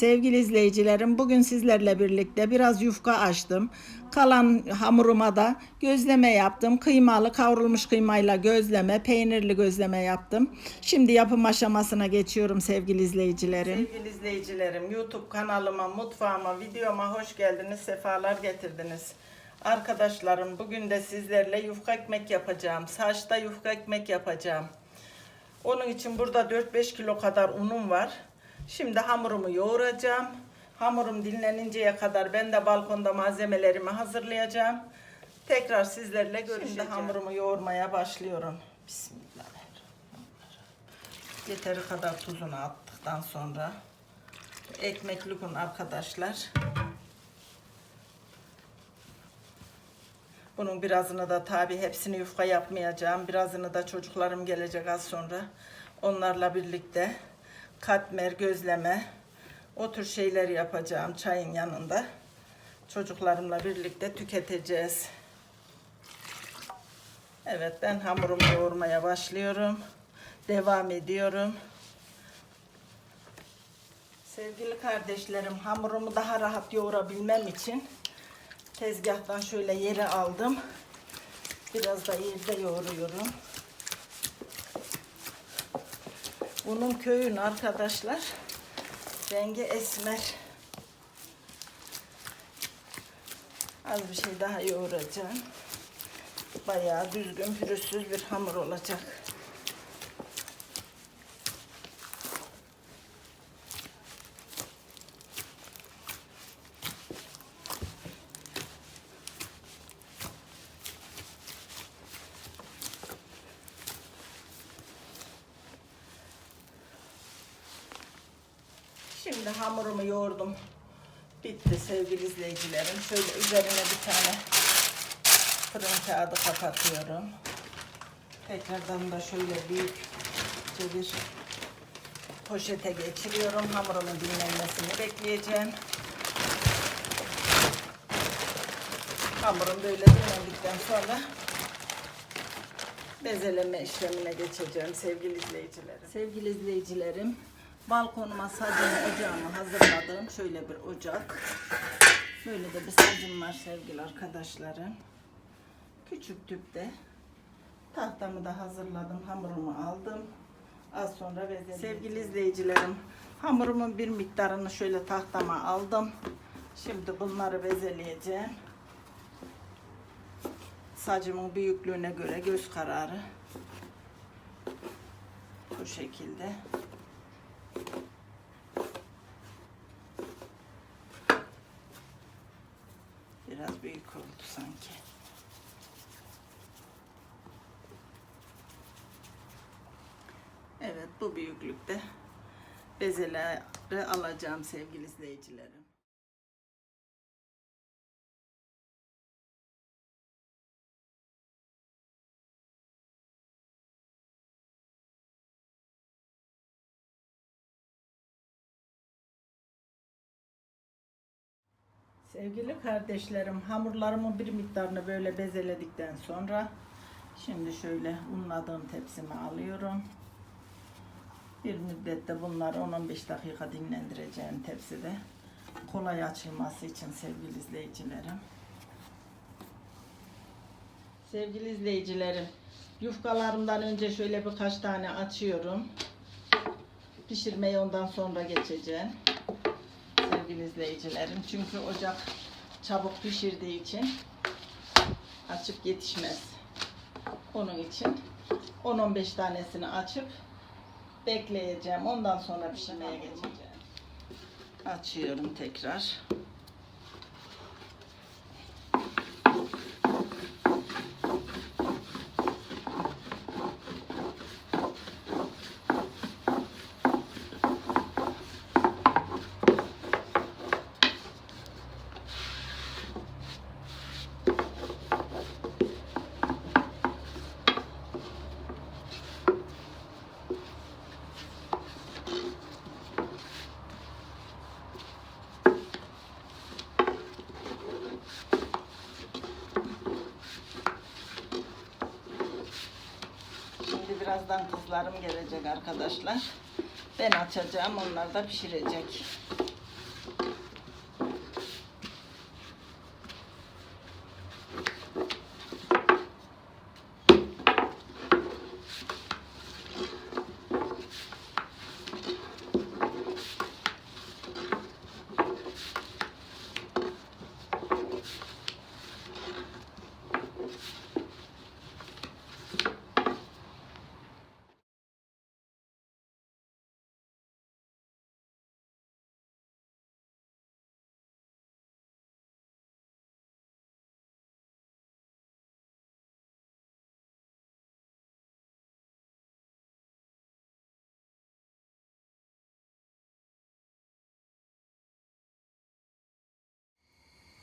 Sevgili izleyicilerim, bugün sizlerle birlikte biraz yufka açtım. Kalan hamuruma da gözleme yaptım. Kıymalı, kavrulmuş kıymayla gözleme, peynirli gözleme yaptım. Şimdi yapım aşamasına geçiyorum sevgili izleyicilerim. Sevgili izleyicilerim, YouTube kanalıma, mutfağıma, videoma hoş geldiniz, sefalar getirdiniz. Arkadaşlarım, bugün de sizlerle yufka ekmek yapacağım. Saçta yufka ekmek yapacağım. Onun için burada 4-5 kilo kadar unum var. Şimdi hamurumu yoğuracağım. Hamurum dinleninceye kadar ben de balkonda malzemelerimi hazırlayacağım. Tekrar sizlerle görüşeceğim. Şimdi hamurumu yoğurmaya başlıyorum. Bismillahirrahmanirrahim. Yeteri kadar tuzunu attıktan sonra ekmeklik un arkadaşlar. Bunun birazını da tabi hepsini yufka yapmayacağım. Birazını da çocuklarım gelecek az sonra. Onlarla birlikte katmer, gözleme o tür şeyler yapacağım çayın yanında. Çocuklarımla birlikte tüketeceğiz. Evet ben hamurumu yoğurmaya başlıyorum. Devam ediyorum. Sevgili kardeşlerim hamurumu daha rahat yoğurabilmem için tezgahtan şöyle yere aldım. Biraz da yerde yoğuruyorum. Bunun köyün arkadaşlar rengi esmer. Az bir şey daha yoğuracağım. Bayağı düzgün pürüzsüz bir hamur olacak. Şimdi hamurumu yoğurdum. Bitti sevgili izleyicilerim. Şöyle üzerine bir tane fırın kağıdı kapatıyorum. Tekrardan da şöyle büyükçe bir poşete geçiriyorum. Hamurumun dinlenmesini bekleyeceğim. Hamurum böyle dinlendikten sonra bezeleme işlemine geçeceğim sevgili izleyicilerim. Sevgili izleyicilerim, balkonuma sacımı ocağımı hazırladım. Şöyle bir ocak. Böyle de bir sacım var sevgili arkadaşlarım. Küçük tüpte. Tahtamı da hazırladım. Hamurumu aldım. Az sonra bezeleyeceğim. Sevgili izleyicilerim, hamurumun bir miktarını şöyle tahtama aldım. Şimdi bunları bezeleyeceğim. Sacımın büyüklüğüne göre göz kararı. Bu şekilde. Büyük oldu sanki. Evet bu büyüklükte bezeleri alacağım sevgili izleyicilerim. Sevgili kardeşlerim, hamurlarımın bir miktarını böyle bezeledikten sonra şimdi şöyle unladığım tepsime alıyorum. Bir müddette bunları 10-15 dakika dinlendireceğim tepside. Kolay açılması için sevgili izleyicilerim. Sevgili izleyicilerim, yufkalarımdan önce şöyle birkaç tane açıyorum. Pişirmeye ondan sonra geçeceğim sevgili izleyicilerim. Çünkü ocak çabuk pişirdiği için açıp yetişmez. Onun için 10-15 tanesini açıp bekleyeceğim. Ondan sonra pişirmeye geçeceğim. Açıyorum tekrar. Şimdi birazdan kızlarım gelecek arkadaşlar. Ben açacağım, onlar da pişirecek.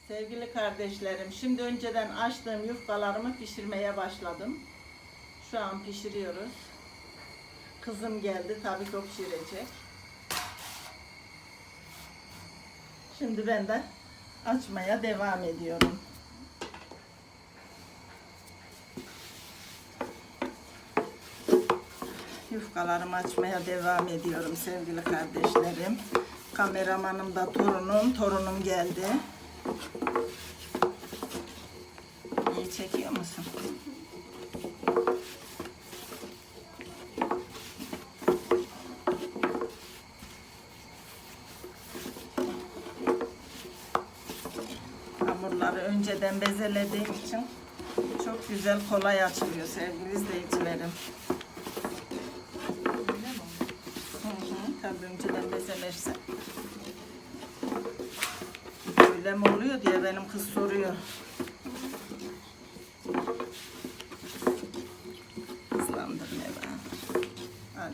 Sevgili kardeşlerim, şimdi önceden açtığım yufkalarımı pişirmeye başladım. Şu an pişiriyoruz. Kızım geldi, tabii ki pişirecek. Şimdi ben de açmaya devam ediyorum. Yufkalarımı açmaya devam ediyorum sevgili kardeşlerim. Kameramanım da torunum, torunum geldi. İyi çekiyor musun? Hamurları önceden bezelediğim için çok güzel kolay açılıyor sevgili izleyicilerim. Tabii önceden bezelerse. Öyle mi oluyor diye benim kız soruyor. Hızlandır Neva. Anne.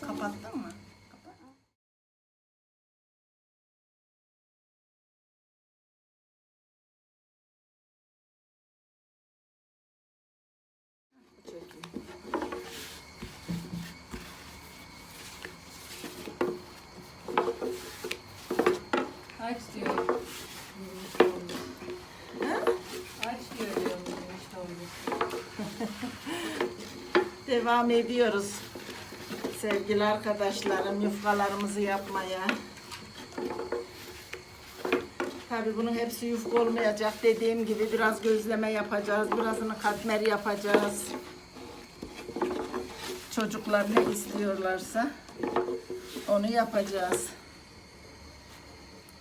Kapattın mı? Devam ediyoruz. Sevgili arkadaşlarım, yufkalarımızı yapmaya. Tabii bunun hepsi yufka olmayacak. Dediğim gibi biraz gözleme yapacağız. Birazını katmer yapacağız. Çocuklar ne istiyorlarsa onu yapacağız.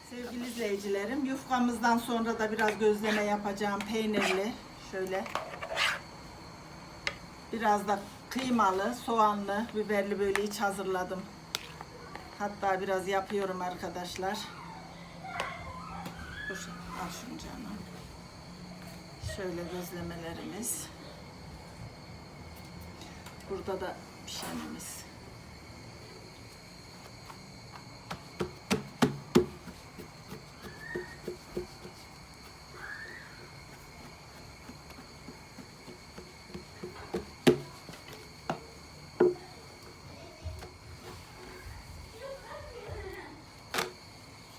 Sevgili izleyicilerim, yufkamızdan sonra da biraz gözleme yapacağım. Peynirli. Şöyle. Biraz da kıymalı, soğanlı, biberli böyle iç hazırladım. Hatta biraz yapıyorum arkadaşlar. Dur, al şunu canım. Şöyle gözlemelerimiz. Burada da pişenimiz.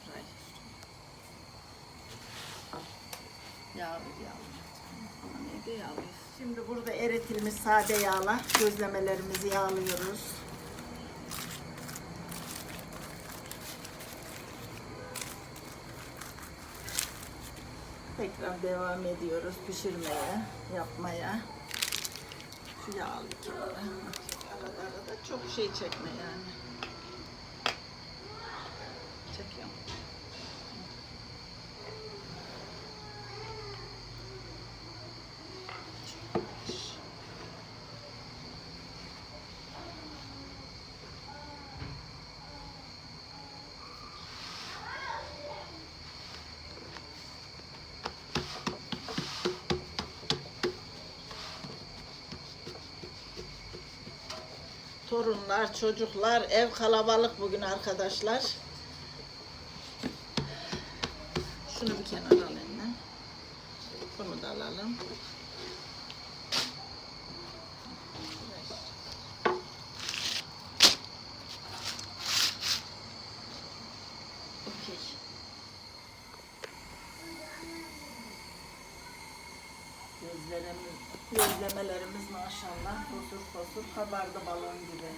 Şurayı. Yağlı yağlı. Ama neydi yağlı? Şimdi burada eritilmiş sade yağla gözlemelerimizi yağlıyoruz. Tekrar devam ediyoruz pişirmeye, yapmaya. Şu yağlı kenara. Arada arada çok şey çekme yani. Torunlar, çocuklar, ev kalabalık bugün arkadaşlar. Şunu bir kenara al eline. Bunu da alalım. Okey. Gözlemelerimiz maşallah fosur fosur kabardı balon gibi.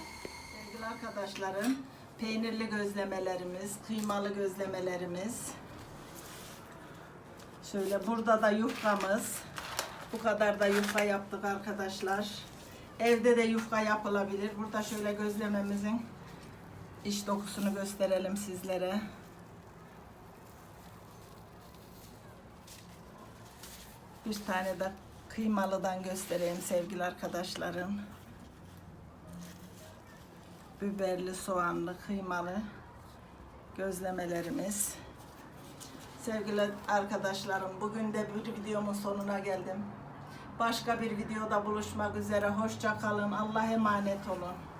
Sevgili arkadaşlarım, peynirli gözlemelerimiz, kıymalı gözlemelerimiz. Şöyle burada da yufkamız. Bu kadar da yufka yaptık arkadaşlar. Evde de yufka yapılabilir. Burada şöyle gözlememizin iç dokusunu gösterelim sizlere. Bir tane de kıymalıdan göstereyim sevgili arkadaşlarım. Biberli, soğanlı, kıymalı gözlemelerimiz. Sevgili arkadaşlarım, bugün de bir videomun sonuna geldim. Başka bir videoda buluşmak üzere. Hoşça kalın. Allah'a emanet olun.